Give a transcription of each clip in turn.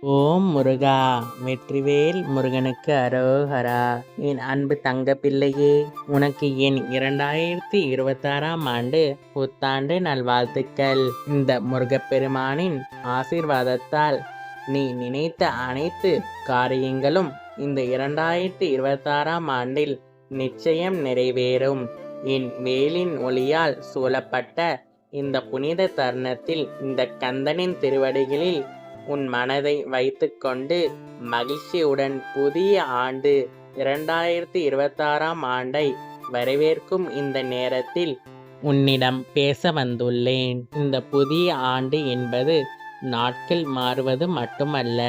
ஓம் முருகா வெற்றிவேல் முருகனுக்கு அரோகரா. என் அன்பு தங்க பிள்ளையே உனக்கு என் இரண்டாயிரத்தி இருபத்தாறாம் ஆண்டு புத்தாண்டு நல்வாழ்த்துக்கள். இந்த முருகப்பெருமானின் ஆசீர்வாதத்தால் நீ நினைத்த அனைத்து காரியங்களும் இந்த இரண்டாயிரத்தி இருபத்தாறாம் ஆண்டில் நிச்சயம் நிறைவேறும். என் வேலின் ஒளியால் சூழப்பட்ட இந்த புனித தருணத்தில் இந்த கந்தனின் திருவடிகளில் உன் மனதை வைத்துக்கொண்டு மகிழ்ச்சியுடன் புதிய ஆண்டு இரண்டாயிரத்தி இருபத்தாறாம் ஆண்டை வரவேற்கும் இந்த நேரத்தில் உன்னிடம் பேச வந்துள்ளேன். இந்த புதிய ஆண்டு என்பது நாட்கள் மாறுவது மட்டுமல்ல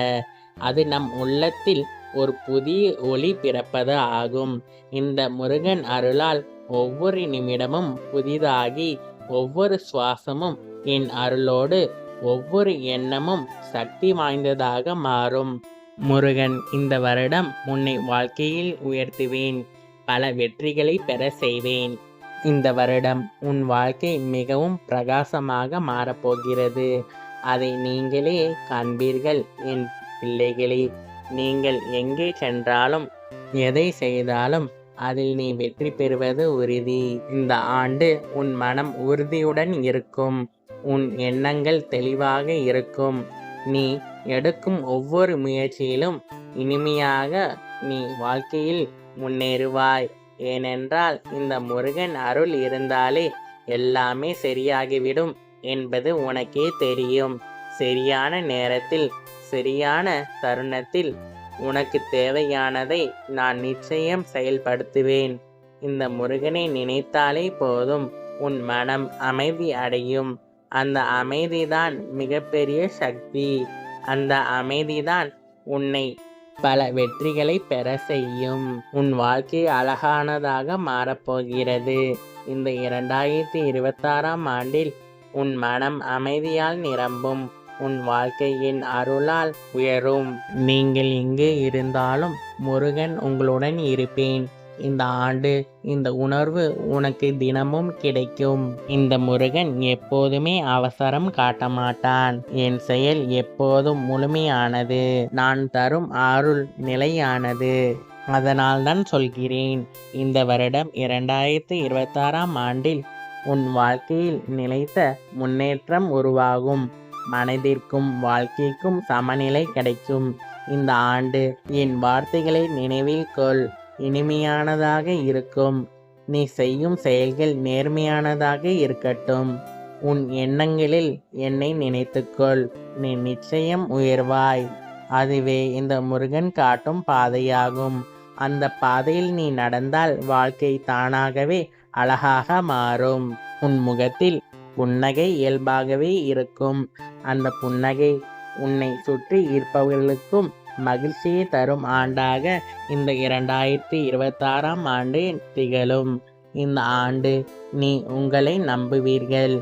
அது நம் உள்ளத்தில் ஒரு புதிய ஒளி பிறப்பது ஆகும். இந்த முருகன் அருளால் ஒவ்வொரு நிமிடமும் புதிதாகி ஒவ்வொரு சுவாசமும் என் அருளோடு ஒவ்வொரு எண்ணமும் சக்தி வாய்ந்ததாக மாறும். முருகன் இந்த வருடம் உன்னை வாழ்க்கையில் உயர்த்துவேன். பல வெற்றிகளை பெற செய்வேன். இந்த வருடம் உன் வாழ்க்கை மிகவும் பிரகாசமாக மாறப்போகிறது. அதை நீங்களே காண்பீர்கள் என் பிள்ளைகளே. நீங்கள் எங்கே சென்றாலும் எதை செய்தாலும் அதில் நீ வெற்றி பெறுவது உறுதி. இந்த ஆண்டு உன் மனம் உறுதியுடன் இருக்கும். உன் எண்ணங்கள் தெளிவாக இருக்கும். நீ எடுக்கும் ஒவ்வொரு முயற்சியிலும் இனிமையாக நீ வாழ்க்கையில் முன்னேறுவாய். ஏனென்றால் இந்த முருகன் அருள் இருந்தாலே எல்லாமே சரியாகிவிடும் என்பது உனக்கே தெரியும். சரியான நேரத்தில் சரியான தருணத்தில் உனக்கு தேவையானதை நான் நிச்சயம் செயல்படுத்துவேன். இந்த முருகனை நினைத்தாலே போதும். உன் மனம் அமைதி அடையும். அந்த அமைதிதான் மிகப்பெரிய சக்தி. அந்த அமைதிதான் உன்னை பல வெற்றிகளை பெற செய்யும். உன் வாழ்க்கை அழகானதாக மாறப்போகிறது. இந்த இரண்டாயிரத்தி இருபத்தாறாம் ஆண்டில் உன் மனம் அமைதியால் நிரம்பும். உன் வாழ்க்கையின் அருளால் உயரும். நீங்கள் எங்கே இருந்தாலும் முருகன் உங்களுடன் இருப்பேன். இந்த ஆண்டு இந்த உணர்வு உனக்கு தினமும் கிடைக்கும். இந்த முருகன் எப்போதுமே அவசரம் காட்ட மாட்டான். என் செயல் எப்போதும் முழுமையானது. நான் தரும் அருள் நிலையானது. அதனால்தான் சொல்கிறேன் இந்த வருடம் இரண்டாயிரத்தி இருபத்தாறாம் ஆண்டில் உன் வாழ்க்கையில் நிலைத்த முன்னேற்றம் உருவாகும். மனதிற்கும் வாழ்க்கைக்கும் சமநிலை கிடைக்கும். இந்த ஆண்டு என் வார்த்தைகளை நினைவில் கொள். இனிமையானதாக இருக்கும். நீ செய்யும் செயல்கள் நேர்மையானதாக இருக்கட்டும். உன் எண்ணங்களில் என்னை நினைத்துக்கொள். நீ நிச்சயம் உயர்வாய். அதுவே இந்த முருகன் காட்டும் பாதையாகும். அந்த பாதையில் நீ நடந்தால் வாழ்க்கை தானாகவே அழகாக மாறும். உன் முகத்தில் புன்னகை இயல்பாகவே இருக்கும். அந்த புன்னகை உன்னை சுற்றி இருப்பவர்களுக்கும் மகிழ்ச்சியை தரும் ஆண்டாக இந்த இரண்டாயிரத்தி இருபத்தாறாம் ஆண்டு திகழும். இந்த ஆண்டு நீ உங்களை நம்புவீர்கள்.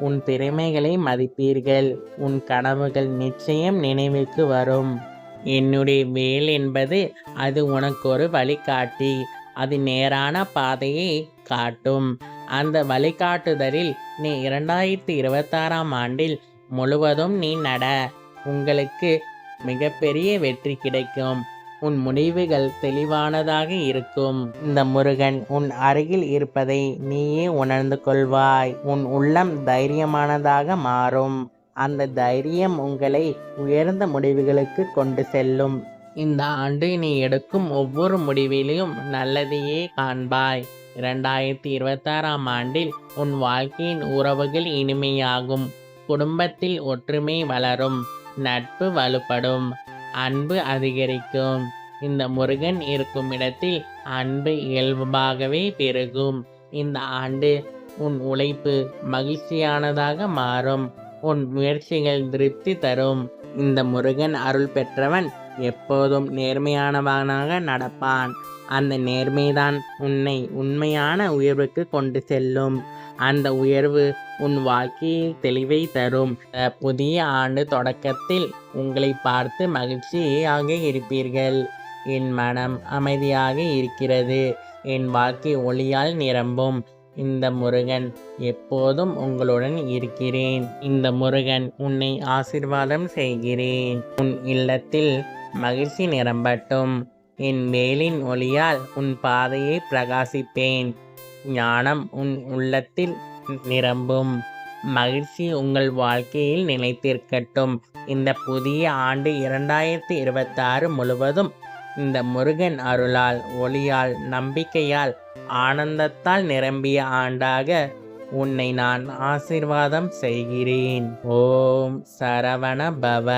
உன் திறமைகளை மதிப்பீர்கள். உன் கனவுகள் நிச்சயம் நினைவுக்கு வரும். என்னுடைய வேல் என்பது அது உனக்கு ஒரு வழிகாட்டி. அது நேரான பாதையை காட்டும். அந்த வழிகாட்டுதலில் நீ இரண்டாயிரத்தி இருபத்தாறாம் ஆண்டில் முழுவதும் நீ நட. உங்களுக்கு மிகப்பெரிய வெற்றி கிடைக்கும். உன் முடிவுகள் தெளிவானதாக இருக்கும். இந்த முருகன் உன் அருகில் இருப்பதை நீயே உணர்ந்து கொள்வாய். உன் உள்ளம் தைரியமானதாக மாறும். அந்த தைரியம் உங்களை உயர்ந்த முடிவுகளுக்கு கொண்டு செல்லும். இந்த ஆண்டு நீ எடுக்கும் ஒவ்வொரு முடிவிலையும் நல்லதையே காண்பாய். இரண்டாயிரத்தி இருபத்தாறாம் ஆண்டில் உன் வாழ்க்கையின் உறவுகள் இனிமையாகும். குடும்பத்தில் ஒற்றுமை வளரும். நட்பு வலுப்படும் அன்பு அதிகரிக்கும். இந்த முருகன் இருக்கும் இடத்தில் அன்பு இயல்பாகவே பெருகும். இந்த ஆண்டு உன் உழைப்பு மகிழ்ச்சியானதாக மாறும். உன் முயற்சிகள் திருப்தி தரும். இந்த முருகன் அருள் பெற்றவன் எப்போதும் நேர்மையானவனாக நடப்பான். அந்த நேர்மைதான் உன்னை உண்மையான உயர்வுக்கு கொண்டு செல்லும். அந்த உயர்வு உன் வாழ்க்கையில் தெளிவை தரும். புதிய ஆண்டு தொடக்கத்தில் உங்களை பார்த்து மகிழ்ச்சியாக இருப்பீர்கள். என் மனம் அமைதியாக இருக்கிறது. என் வாழ்க்கை ஒளியால் நிரம்பும். இந்த முருகன் எப்போதும் உங்களுடன் இருக்கிறேன். இந்த முருகன் உன்னை ஆசிர்வாதம் செய்கிறேன். உன் இல்லத்தில் மகிழ்ச்சி நிரம்பட்டும். என் மேலின் ஒளியால் உன் பாதையை பிரகாசிப்பேன். ஞானம் உன் உள்ளத்தில் நிரம்பும். மகிழ்ச்சி உங்கள் வாழ்க்கையில் நிலைத்திருக்கட்டும். இந்த புதிய ஆண்டு இரண்டாயிரத்தி இருபத்தாறு முழுவதும் இந்த முருகன் அருளால் ஒளியால் நம்பிக்கையால் ஆனந்தத்தால் நிரம்பிய ஆண்டாக உன்னை நான் ஆசிர்வாதம் செய்கிறேன். ஓம் சரவண பவ.